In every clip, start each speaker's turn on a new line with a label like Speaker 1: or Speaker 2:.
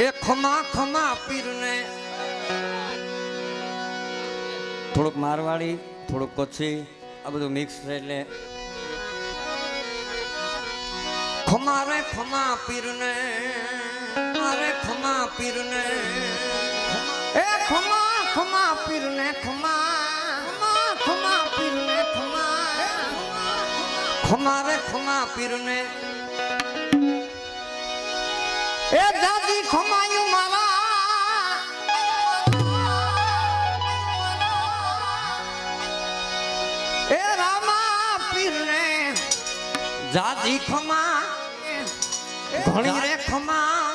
Speaker 1: એ ખમા ખમા પીરને. થોડુંક મારવાડી, થોડુંક કચ્છી આ બધું મિક્સ છે એટલે. ખમા રે, ખમા પીરને. અરે ખમા પીરને. એ ખમા ખમા પીરને, ખમા. ખમા ખમા પીરને, ખમા. ખમા રે, ખમા પીરને. એ દાદી ખમાયું મારા. એ રામા પીરને જાજી ખમા ઘણી રે ખમા.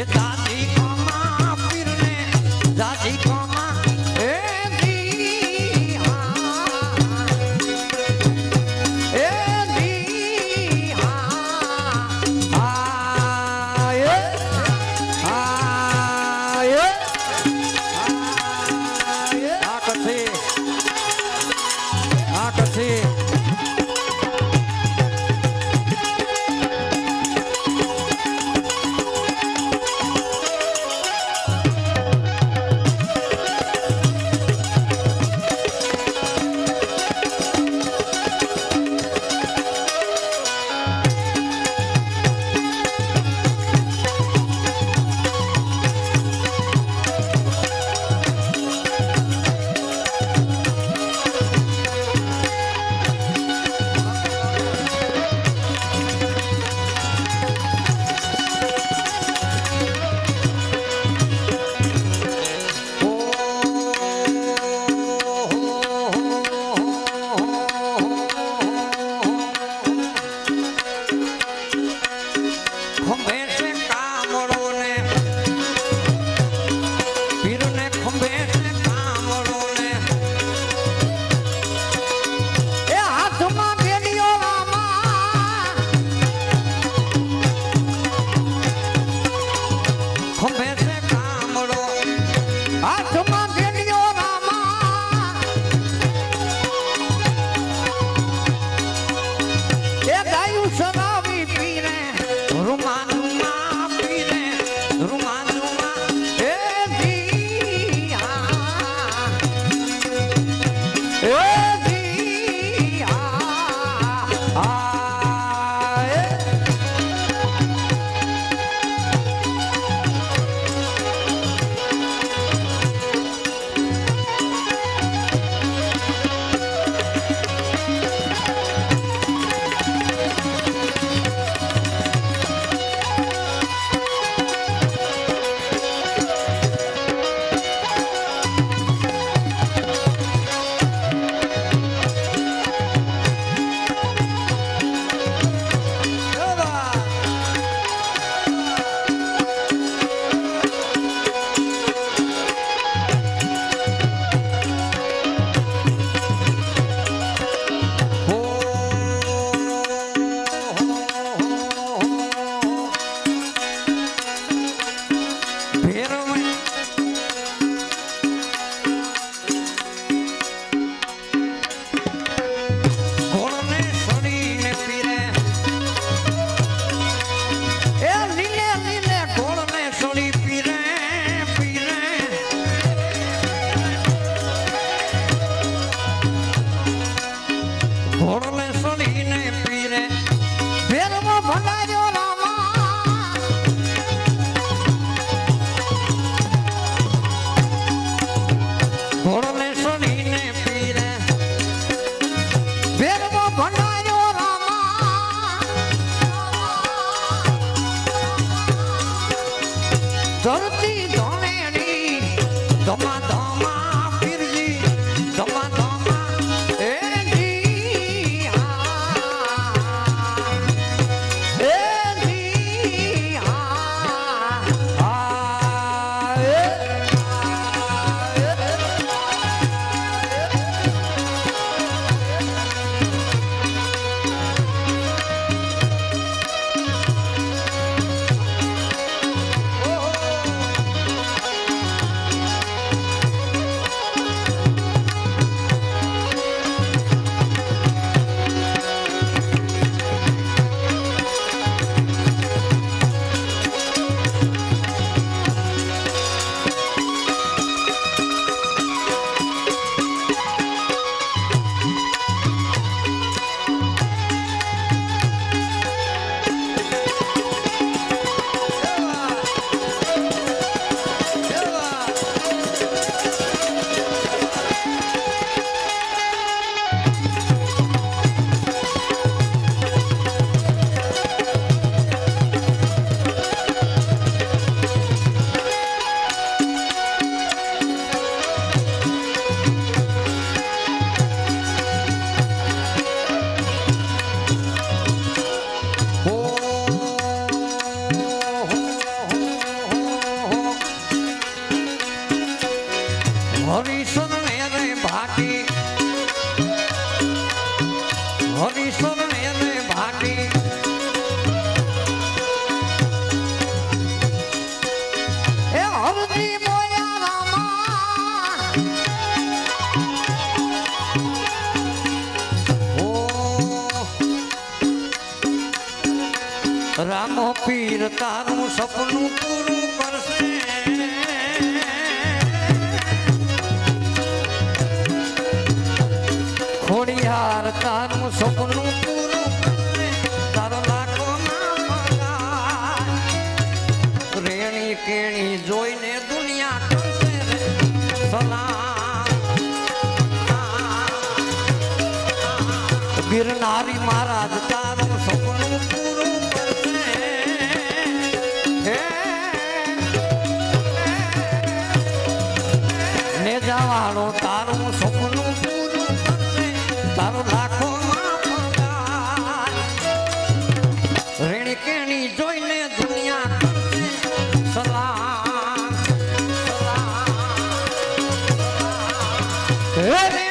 Speaker 1: Eita!
Speaker 2: ધરતી ધોળેણી ધમા રામો
Speaker 1: પીર તારું સપનું પૂરું કરશે. સપનું
Speaker 2: É.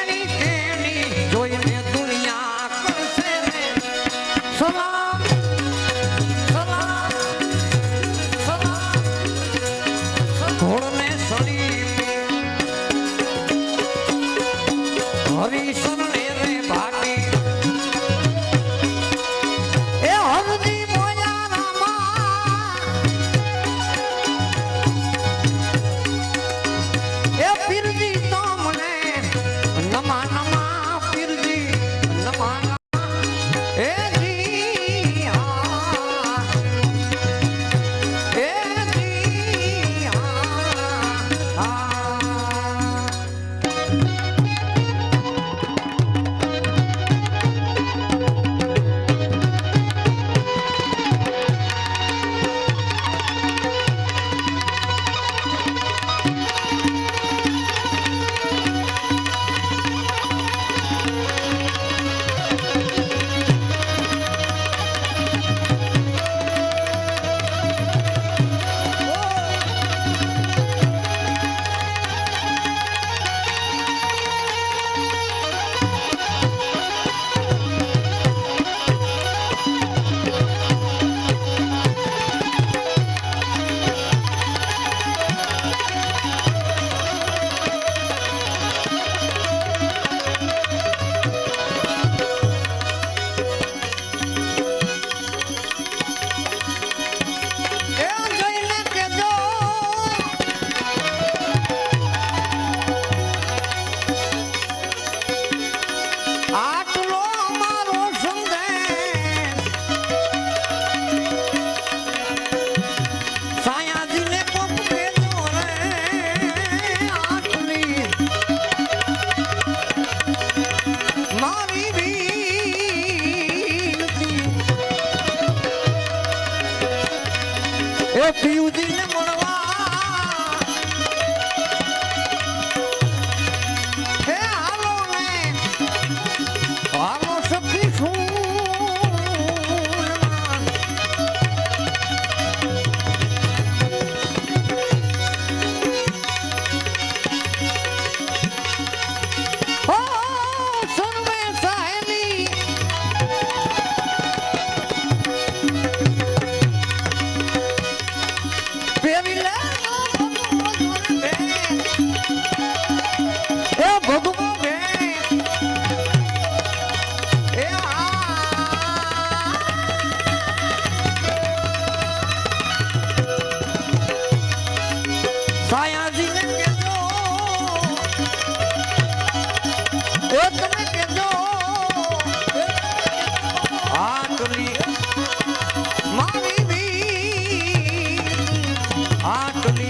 Speaker 2: Hope
Speaker 1: beauty.
Speaker 2: Thank you.